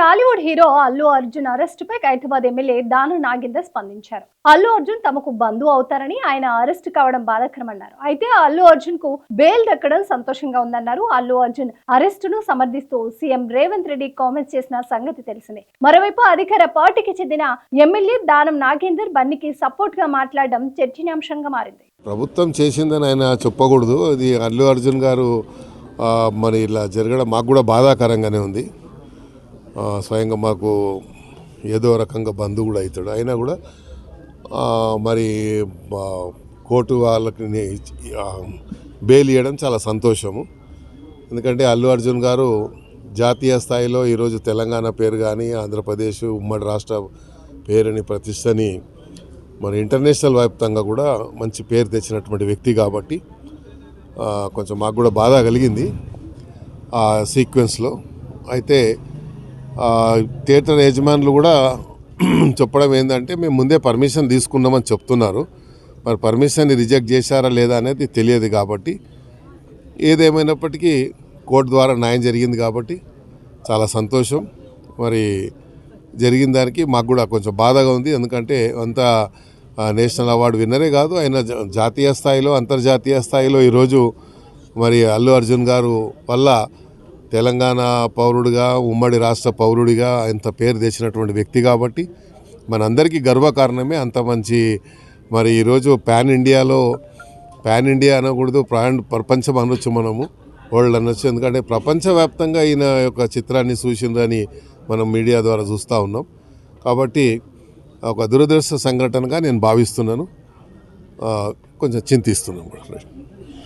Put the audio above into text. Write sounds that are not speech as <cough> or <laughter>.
Tollywood hero Allu Arjun arrest పై Hyderabad MLA Danam Nagender స్పందించారు. అల్లు అర్జున్ తమకు బంధువు అవుతారని ఆయన అరెస్ట్ కావడం బాధాకరమన్నారు. అయితే అల్లు అర్జున్కు బెయిల్ దక్కడం సంతోషంగా ఉందన్నారు. అల్లు అర్జున్ అరెస్ట్ను సమర్థిస్తూ సీఎం రేవంత్ రెడ్డి కామెంట్స్ చేసిన సంగతి తెలిసిందే. మరోవైపు అధికార పార్టీకి చెందిన ఎమ్మెల్యే దానం నాగేందర్ బన్నీకి సపోర్ట్గా మాట్లాడడం చర్చనీయాంశంగా మారింది. ప్రభుత్వం చేసిందని ఆయన చెప్పకూడదు. అది అల్లు అర్జున్ గారు మరి ఇలా జరగడం మాకు కూడా బాధాకరంగానే ఉంది. స్వయంగా మాకు ఏదో రకంగా బంధువు కూడా అవుతాడు అయినా కూడా మరి కోర్టు వాళ్ళకి బెయిల్ ఇవ్వడం చాలా సంతోషము. ఎందుకంటే అల్లు అర్జున్ గారు జాతీయ స్థాయిలో ఈరోజు తెలంగాణ పేరు కానీ ఆంధ్రప్రదేశ్ ఉమ్మడి రాష్ట్ర పేరుని ప్రతిష్టని మరి ఇంటర్నేషనల్ వ్యాప్తంగా కూడా మంచి పేరు తెచ్చినటువంటి వ్యక్తి కాబట్టి కొంచెం మాకు కూడా బాధ కలిగింది ఆ సీక్వెన్స్లో. అయితే థియేటర్ యజమానులు కూడా <clears throat> చెప్పడం ఏంటంటే మేము ముందే పర్మిషన్ తీసుకున్నామని చెప్తున్నారు. మరి పర్మిషన్ రిజెక్ట్ చేశారా లేదా అనేది తెలియదు కాబట్టి ఏదేమైనప్పటికీ కోర్టు ద్వారా న్యాయం జరిగింది కాబట్టి చాలా సంతోషం. మరి జరిగిన దానికి మాకు కూడా కొంచెం బాధగా ఉంది. ఎందుకంటే అంత నేషనల్ అవార్డు విన్నరే కాదు ఆయన జాతీయ స్థాయిలో అంతర్జాతీయ స్థాయిలో ఈరోజు మరి అల్లు అర్జున్ గారు వల్ల తెలంగాణ పౌరుడిగా ఉమ్మడి రాష్ట్ర పౌరుడిగా ఇంత పేరు తెచ్చినటువంటి వ్యక్తి కాబట్టి మనందరికీ గర్వకారణమే అంత మంచి మరి ఈరోజు పాన్ ఇండియాలో పాన్ ఇండియా అనకూడదు ప్రాణ ప్రపంచం అనొచ్చు మనము వరల్డ్ అనొచ్చు. ఎందుకంటే ప్రపంచవ్యాప్తంగా ఈయన యొక్క చిత్రాన్ని చూసిందని మనం మీడియా ద్వారా చూస్తూ ఉన్నాం. కాబట్టి ఒక దురదృష్ట సంఘటనగా నేను భావిస్తున్నాను. కొంచెం చింతిస్తున్నాను కూడా.